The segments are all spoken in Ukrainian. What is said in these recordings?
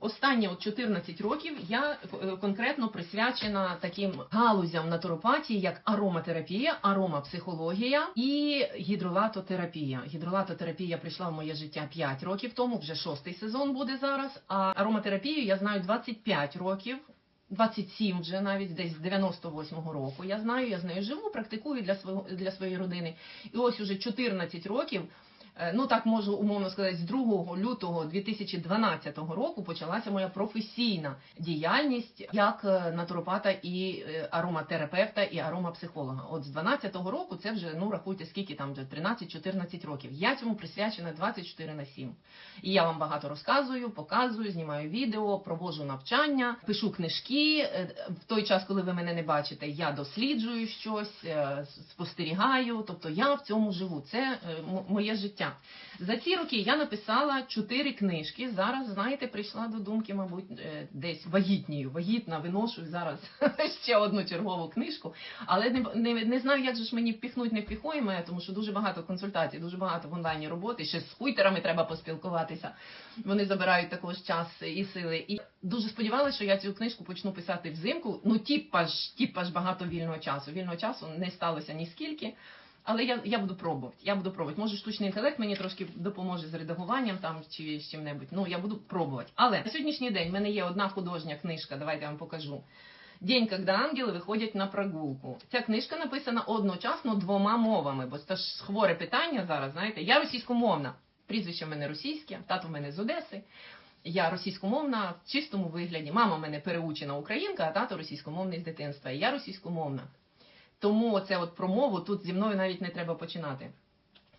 останні от 14 років я е, конкретно присвячена таким галузям натуропатії, як ароматерапія, аромапсихологія і гідролатотерапія. Гідролатотерапія прийшла в моє життя 5 років тому, вже шостий сезон буде зараз. А ароматерапію я знаю 25 років. 27 вже навіть десь з 98-го року. Я знаю, я з нею живу, практикую для свого для своєї родини. І ось уже 14 років. Е, Ну так можу умовно сказати, з 2 лютого 2012 року почалася моя професійна діяльність як е, натуропата і е, ароматерапевта і аромапсихолога. От з 12-го року це вже ну рахуйте, скільки там вже 13-14 років. Я цьому присвячена 24 на 7. І я вам багато розказую, показую, знімаю відео, проводжу навчання, пишу книжки. В той час, коли ви мене не бачите, я досліджую щось, спостерігаю. Тобто я в цьому живу. Це моє життя. За ці роки я написала чотири книжки. Зараз, знаєте, прийшла до думки, мабуть, е, десь вагітнію. Вагітна виношую зараз ще одну чергову книжку. Але не, не, не знаю, як же ж мені впіхнуть невпіхуєме, тому що дуже багато консультацій, дуже багато в онлайні роботи. Ще з хуйтерами треба поспілкуватися. Вони забирають також час і сили. І дуже сподівалася, що я цю книжку почну писати взимку. Ну, тіпа ж, тіпа ж багато вільного часу. Вільного часу не сталося ні скільки. Але я, я буду пробувати. Я буду пробувати. Може, штучний інтелект мені трошки допоможе з редагуванням там чи з чим-небудь. Ну, я буду пробувати. Але на сьогоднішній день в мене є одна художня книжка. Давайте я вам покажу. День, когда ангели виходять на прогулку. Ця книжка написана одночасно двома мовами, бо це ж хворе питання зараз. Знаєте, я російськомовна. Прізвище в мене російське, тато в мене з Одеси. Я російськомовна в чистому вигляді. Мама в мене переучена українка, а тато російськомовний з дитинства. І я російськомовна. Тому це от про мову тут зі мною навіть не треба починати.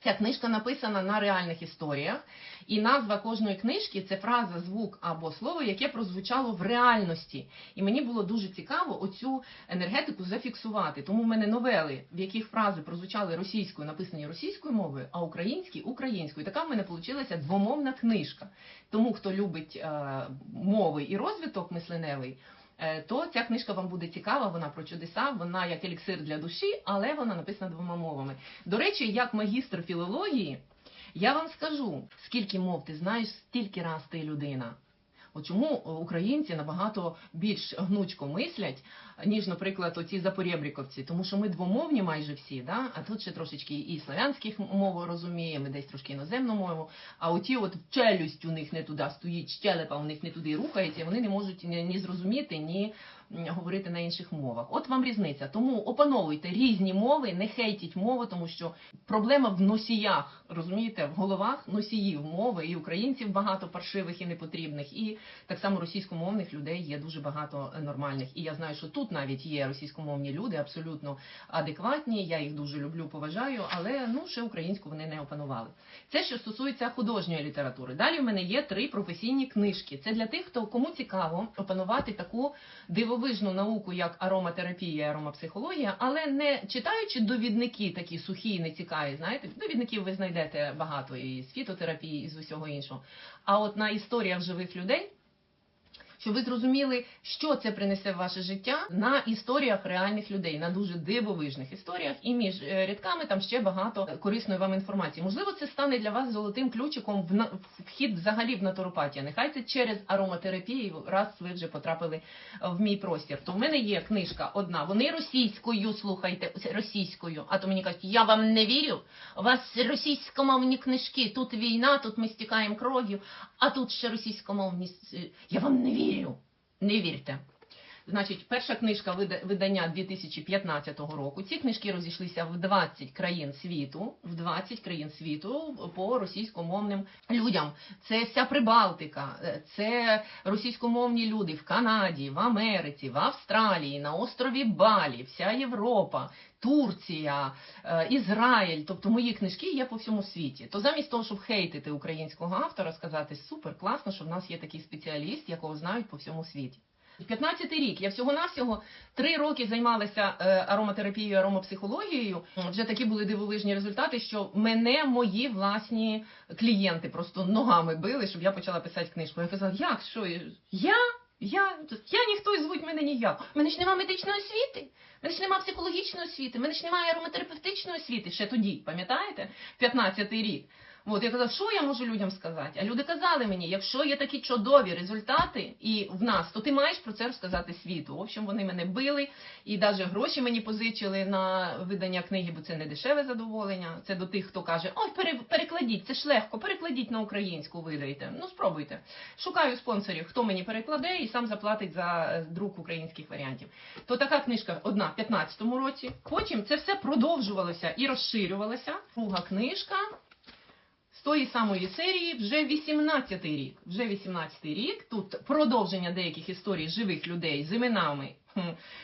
Ця книжка написана на реальних історіях, і назва кожної книжки це фраза, звук або слово, яке прозвучало в реальності. І мені було дуже цікаво оцю енергетику зафіксувати. Тому в мене новели, в яких фрази прозвучали російською, написані російською мовою, а українські українською. Така в мене вийшла двомовна книжка. Тому хто любить е, мови і розвиток мисленевий. Е, То ця книжка вам буде цікава, вона про чудеса, вона як еліксир для душі, але вона написана двома мовами. До речі, як магістр філології, я вам скажу, скільки мов ти знаєш, стільки раз ти людина. От чому українці набагато більш гнучко мислять, ніж, наприклад, оці запорєбріковці, тому що ми двомовні майже всі, да? а тут ще трошечки і славянських мов розуміємо, десь трошки іноземну мову. А оті от челюсть у них не туди стоїть, щелепа у них не туди рухається, вони не можуть ні зрозуміти, ні говорити на інших мовах. От вам різниця. Тому опановуйте різні мови, не хейтіть мову, тому що проблема в носіях, розумієте, в головах носіїв мови, і українців багато паршивих і непотрібних, і так само російськомовних людей є дуже багато е, нормальних. І я знаю, що тут навіть є російськомовні люди, абсолютно адекватні. Я їх дуже люблю, поважаю, але ну ще українську вони не опанували. Це що стосується художньої літератури. Далі в мене є три професійні книжки. Це для тих, хто кому цікаво опанувати таку дивовижну науку, як ароматерапія, аромапсихологія, але не читаючи довідники такі сухі, і нецікаві, знаєте, довідників ви знайдете багато і з фітотерапії, і з усього іншого. А от на історіях живих людей. Щоб ви зрозуміли, що це принесе в ваше життя на історіях реальних людей, на дуже дивовижних історіях, і між е, рядками там ще багато е, корисної вам інформації. Можливо, це стане для вас золотим ключиком в на- вхід взагалі в натуропатію. Нехай це через ароматерапію, раз ви вже потрапили е, в мій простір. То в мене є книжка одна. Вони російською слухайте російською. А то мені кажуть, я вам не вірю. У вас російськомовні книжки. Тут війна, тут ми стікаємо кров'ю, а тут ще російськомовні. Я вам не вірю. Не вірте. Значить, перша книжка видання 2015 року. Ці книжки розійшлися в 20 країн світу, в 20 країн світу по російськомовним людям. Це вся Прибалтика, це російськомовні люди в Канаді, в Америці, в Австралії, на острові Балі, вся Європа. Турція, е, Ізраїль, тобто мої книжки є по всьому світі. То замість того, щоб хейтити українського автора, сказати супер, класно, що в нас є такий спеціаліст, якого знають по всьому світі. 15 рік я всього-навсього три роки займалася е, ароматерапією, аромапсихологією. Вже такі були дивовижні результати, що мене мої власні клієнти просто ногами били, щоб я почала писати книжку. Я казала, як що я? Я, я ніхто і звуть мене ніяк. У мене ж немає медичної освіти, в мене ж немає психологічної освіти, в мене ж немає ароматерапевтичної освіти. Ще тоді, пам'ятаєте? 15-й рік. От я казав, що я можу людям сказати? А люди казали мені, якщо є такі чудові результати і в нас, то ти маєш про це розказати світу. В общем, вони мене били і навіть гроші мені позичили на видання книги, бо це не дешеве задоволення. Це до тих, хто каже: Ой, пере- перекладіть, це ж легко, перекладіть на українську, видайте. Ну спробуйте. Шукаю спонсорів, хто мені перекладе і сам заплатить за е, друк українських варіантів. То така книжка одна в 15-му році. Потім це все продовжувалося і розширювалося. Друга книжка з тої самої серії вже 18 рік. Вже 18 рік. Тут продовження деяких історій живих людей з іменами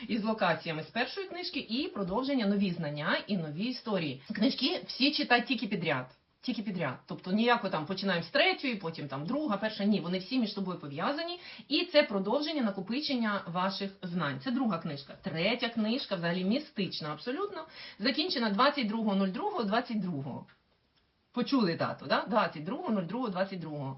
і з локаціями з першої книжки, і продовження нові знання і нові історії. Книжки всі читають тільки підряд. Тільки підряд. Тобто ніяко там починаємо з третьої, потім там друга, перша. Ні, вони всі між собою пов'язані. І це продовження накопичення ваших знань. Це друга книжка. Третя книжка, взагалі містична, абсолютно, закінчена 22.02.22. Почули дату, да? 22.02.22.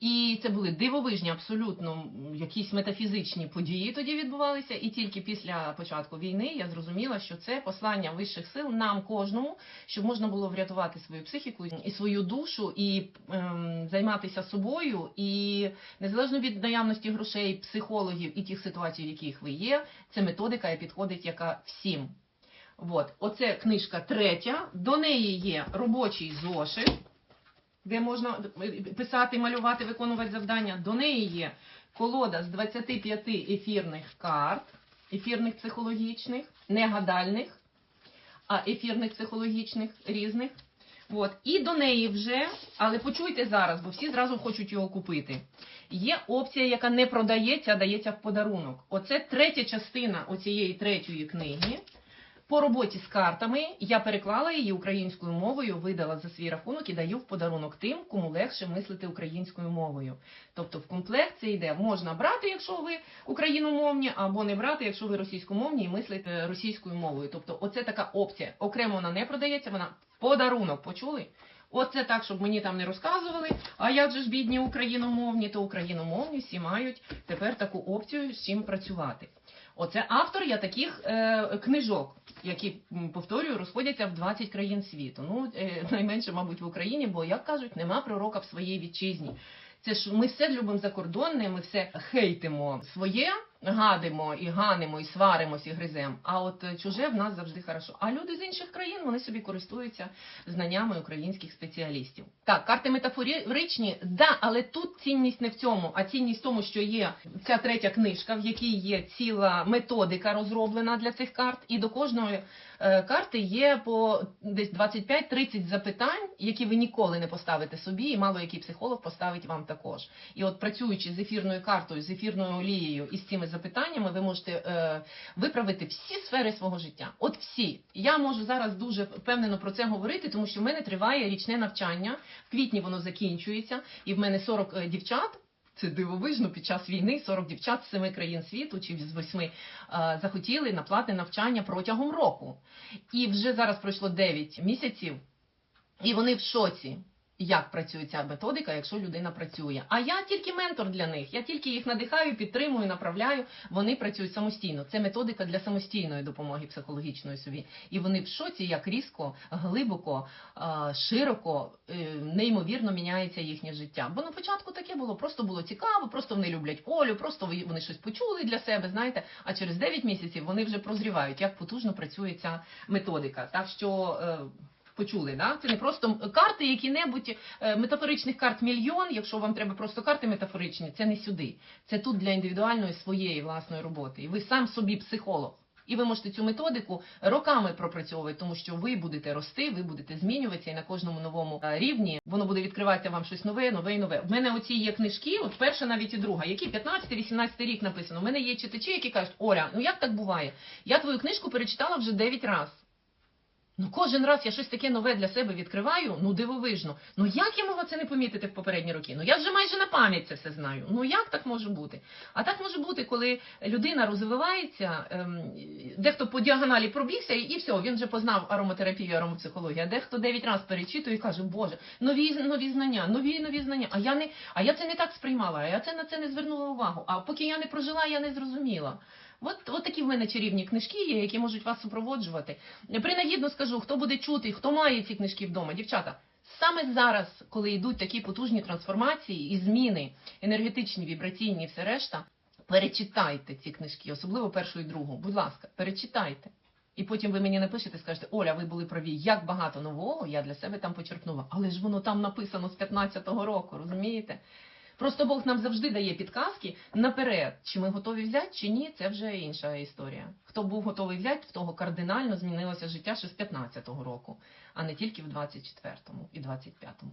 І це були дивовижні, абсолютно якісь метафізичні події тоді відбувалися. І тільки після початку війни я зрозуміла, що це послання вищих сил нам кожному, щоб можна було врятувати свою психіку і свою душу, і ем, займатися собою. І незалежно від наявності грошей, психологів і тих ситуацій, в яких ви є, це методика і підходить, яка всім. От, оце книжка третя. До неї є робочий зошит, де можна писати, малювати, виконувати завдання. До неї є колода з 25 ефірних карт, ефірних психологічних, не гадальних, а ефірних психологічних різних. От. І до неї вже, але почуйте зараз, бо всі зразу хочуть його купити. Є опція, яка не продається, а дається в подарунок. Оце третя частина оцієї третьої книги. По роботі з картами я переклала її українською мовою, видала за свій рахунок і даю в подарунок тим, кому легше мислити українською мовою. Тобто в комплект це йде можна брати, якщо ви україномовні, або не брати, якщо ви російськомовні і мислите російською мовою. Тобто, оце така опція. Окремо вона не продається, вона в подарунок. Почули? Оце так, щоб мені там не розказували. А як же ж бідні україномовні, то україномовні всі мають тепер таку опцію з чим працювати. Оце автор я таких е, книжок, які повторюю, розходяться в 20 країн світу. Ну е, найменше, мабуть, в Україні, бо як кажуть, нема пророка в своїй вітчизні. Це ж ми все любимо закордонне, ми все хейтимо своє, гадимо і ганимо, і сваримось, і гриземо. А от е, чуже в нас завжди хорошо. А люди з інших країн вони собі користуються знаннями українських спеціалістів. Так, карти метафоричні, да, але тут цінність не в цьому, а цінність в тому, що є ця третя книжка, в якій є ціла методика розроблена для цих карт, і до кожної е, карти є по десь 25-30 запитань, які ви ніколи не поставите собі, і мало який психолог поставить вам також. І от працюючи з ефірною картою, з ефірною олією і з цими запитаннями, ви можете е, виправити всі сфери свого життя. От всі. Я можу зараз дуже впевнено про це говорити, тому що в мене триває річне навчання. В квітні воно закінчується, і в мене 40 е, дівчат. Це дивовижно під час війни 40 дівчат з семи країн світу чи з восьми е, захотіли на платне навчання протягом року. І вже зараз пройшло 9 місяців, і вони в шоці. Як працює ця методика, якщо людина працює? А я тільки ментор для них. Я тільки їх надихаю, підтримую, направляю. Вони працюють самостійно. Це методика для самостійної допомоги психологічної собі. І вони в шоці, як різко, глибоко, е, широко, е, неймовірно міняється їхнє життя. Бо на початку таке було, просто було цікаво, просто вони люблять Олю, просто вони щось почули для себе, знаєте. А через 9 місяців вони вже прозрівають, як потужно працює ця методика. Так що. Почули, да? Це не просто карти, які-небудь е, метафоричних карт мільйон. Якщо вам треба просто карти метафоричні, це не сюди. Це тут для індивідуальної своєї власної роботи. І ви сам собі психолог. І ви можете цю методику роками пропрацьовувати, тому що ви будете рости, ви будете змінюватися, і на кожному новому е, рівні воно буде відкриватися вам щось нове, нове і нове. В мене оці є книжки, от перша навіть і друга, які 15-18 рік написано. У мене є читачі, які кажуть, Оля, ну як так буває? Я твою книжку перечитала вже 9 разів. Ну, кожен раз я щось таке нове для себе відкриваю, ну дивовижно. Ну як я могла це не помітити в попередні роки? Ну я вже майже на пам'ять це все знаю. Ну як так може бути? А так може бути, коли людина розвивається, ем, дехто по діагоналі пробігся, і, все, він вже познав ароматерапію, аромапсихологію, а дехто дев'ять разів перечитує і каже, Боже, нові нові знання, нові нові знання. А я не, а я це не так сприймала, а я це на це не звернула увагу. А поки я не прожила, я не зрозуміла. От, от такі в мене чарівні книжки є, які можуть вас супроводжувати. Принагідно скажу, хто буде чути, хто має ці книжки вдома, дівчата. Саме зараз, коли йдуть такі потужні трансформації і зміни енергетичні, вібраційні все решта, перечитайте ці книжки, особливо першу і другу. Будь ласка, перечитайте. І потім ви мені напишете, скажете, Оля, ви були праві, як багато нового я для себе там почерпнула. Але ж воно там написано з 15-го року, розумієте? Просто Бог нам завжди дає підказки наперед. Чи ми готові взяти, чи ні, це вже інша історія. Хто був готовий взяти, в того кардинально змінилося життя ще з 15-го року, а не тільки в 24-му і 25-му.